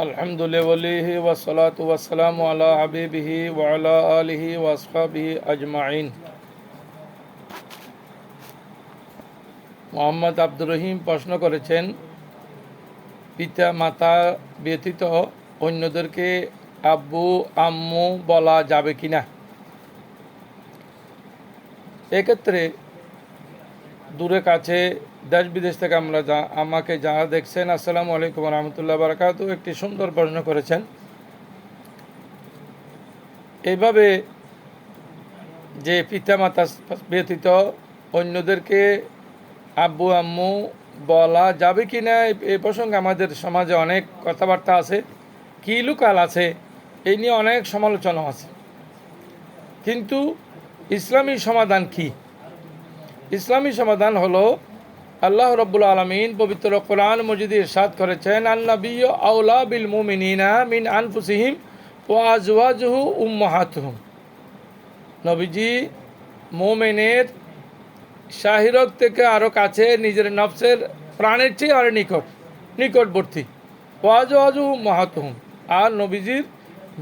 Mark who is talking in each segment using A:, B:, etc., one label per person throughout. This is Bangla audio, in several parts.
A: الحمد لوليه والصلاة والسلام على حبيبه وعلى آله وأصحابه أجمعين মোহাম্মদ আব্দুর রহিম প্রশ্ন করেছেন পিতা মাতা ব্যতীত অন্যদেরকে আব্বু আম্মু বলা যাবে কি না এক্ষেত্রে দূরে কাছে দেশ বিদেশ থেকে আমরা যা, আমাকে যারা দেখছেন, আসসালামু আলাইকুম রহমতুল্লাহ বারকাত, একটি সুন্দর প্রশ্ন করেছেন। এইভাবে যে পিতামাতা ব্যতীত অন্যদেরকে আব্বু, আম্মু বলা যাবে কি না এ প্রসঙ্গে আমাদের সমাজে অনেক কথাবার্তা আছে। কি লুকাল আছে, এই নিয়ে অনেক সমালোচনা আছে। কিন্তু ইসলামী সমাধান কী? ইসলামী সমাধান হলো আল্লাহ রব্বুল আলমিন পবিত্র কোরআন মজিদ ইরশাদ করেছেন আল্নবী আউলা বিল মুমিনিনা মিন আনফুসিহিম ও আজওয়াজহু উম্মাহাতুহুম নবীজি মোমেনের শাহিরক থেকে আরও কাছে নিজের নফসের প্রাণের চেয়ে আরও নিকট, নিকটবর্তী। ওয়াজু মাহাতুহুম আর নবীজির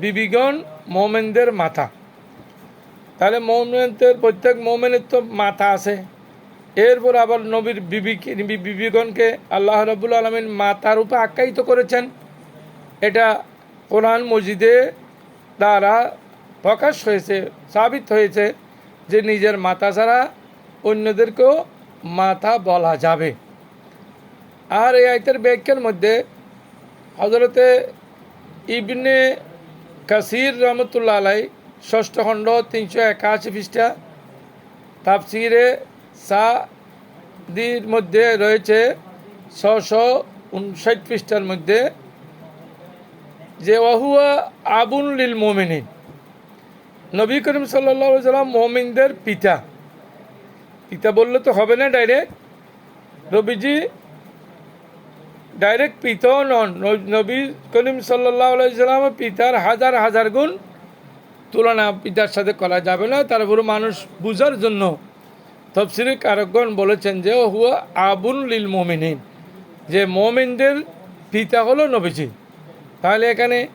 A: বিবিগণ মোমেনদের মাথা। তাহলে মোমেনদের প্রত্যেক মোমেনের তো মাথা আছে। এরপর আবার নবীর বিবি বিবিগণকে আল্লাহ রবুল আলমিন মাতার রূপে আখ্যায়িত করেছেন। এটা কোরআন মসজিদে দ্বারা প্রকাশ হয়েছে, সাবিত হয়েছে যে নিজের মাতা ছাড়া অন্যদেরকেও মাথা বলা যাবে। আর এই আয়তের ব্যাখ্যার মধ্যে হজরতে ইবনে কাসির রহমতুল্লাহ আলাই ষষ্ঠ খণ্ড তিনশো একাশি পৃষ্ঠা তাফসিরে সাদির মধ্যে রয়েছে ছশো উনষাট পৃষ্ঠার মধ্যে যে ওহুয়া আবুন লিল মোমিনিন। নবী করিম সাল্লা সাল্লাম মোমিনদের পিতা। পিতা বললে তো হবে না ডাইরেক্ট। নবীজি ডাইরেক্ট পিতাও নন। নবী করিম সাল্লামের পিতার হাজার হাজার গুণ তুলনা পিতার সাথে করা যাবে না। তারপরে মানুষ বুঝার জন্য তফসিরি কারকগণ বলেছেন যে, ও হুয়া আবুন লিল মোমিনিন। যে মোমিনদের পিতা হলো নবীজি। তাহলে এখানে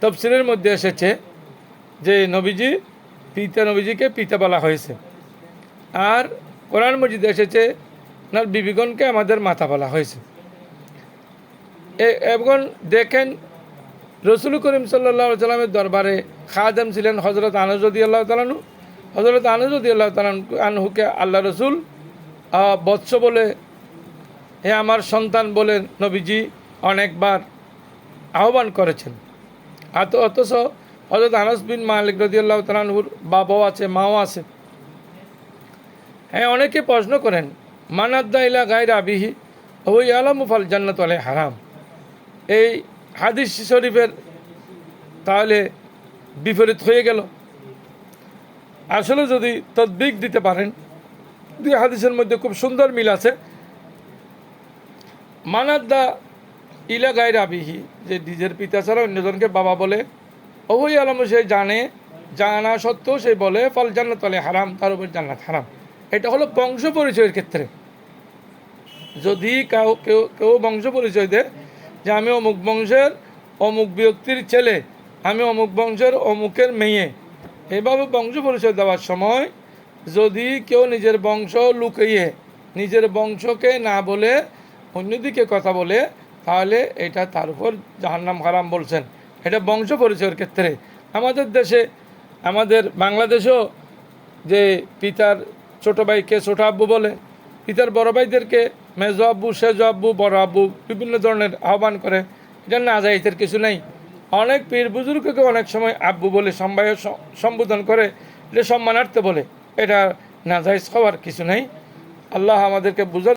A: তফসিলের মধ্যে এসেছে যে নবীজি, পিতা নবীজিকে পিতা বলা হয়েছে। আর কোরআন মজিদ এসেছে ওনার বিবিগণকে আমাদের মাথা বলা হয়েছে। এবং দেখেন, রসুল করিম সাল্লাহ সাল্লামের দরবারে খাদেম ছিলেন হজরত আনজদি আল্লাহ তালানু হজরত আনজদি আল্লাহ আনহুকে আল্লাহ রসুল বৎস বলে, হে আমার সন্তান বলে নবীজি অনেকবার আহ্বান করেছেন। আত অথচ হজরত আনস বিন মালিক রদি আল্লাহ তালানহুর বাবাও আছে, মাও আছে। হ্যাঁ অনেকে প্রশ্ন করেন, মানাদ্দা ইলা গাইর আবিহি ওই আলমুফাল জান্নাত আলাই হারাম। এই হাদিস শরীফের তাহলে বিপরীত হয়ে গেল। আসলে যদি তদ্বিক দিতে পারেন, দুই হাদিসের মধ্যে খুব সুন্দর মিল আছে। মানাদ্দা ইলা গায়ের আবিহি যে নিজের পিতা ছাড়া অন্যজনকে বাবা বলে অবৈ আলম সে জানে, জানা সত্ত্বেও সে বলে, ফল জান্নাত আলে হারাম, তার উপর জান্নাত হারাম। এটা হলো বংশ পরিচয়ের ক্ষেত্রে। যদি কাউ, কেউ কেউ বংশ পরিচয় দেয় যে আমি অমুক বংশের, অমুক ব্যক্তির ছেলে, আমি অমুক বংশের, অমুকের মেয়ে এভাবে বংশ পরিচয় দেওয়ার সময় যদি কেউ নিজের বংশ লুকিয়ে, নিজের বংশকে না বলে অন্যদিকে কথা বলে, তাহলে এটা তার উপর জাহান্নাম হারাম বলছেন। এটা বংশ পরিচয়ের ক্ষেত্রে। আমাদের দেশে, আমাদের বাংলাদেশেও যে পিতার ছোট ভাইকে ছোট আব্বু বলে, পিতার বড় ভাইদেরকে মেজো আব্বু, সেজো আব্বু, বড় আব্বু বিভিন্ন ধরনের আহ্বান করে, এটা না যায় এদের কিছু নেই। অনেক পীর বুজুর্গকে অনেক সময় আব্বু বলে সম্বায় সম্বোধন করে এটা সম্মানার্থে বলে। এটা নাজাইজ হওয়ার কিছু নেই। আল্লাহ আমাদেরকে বুঝার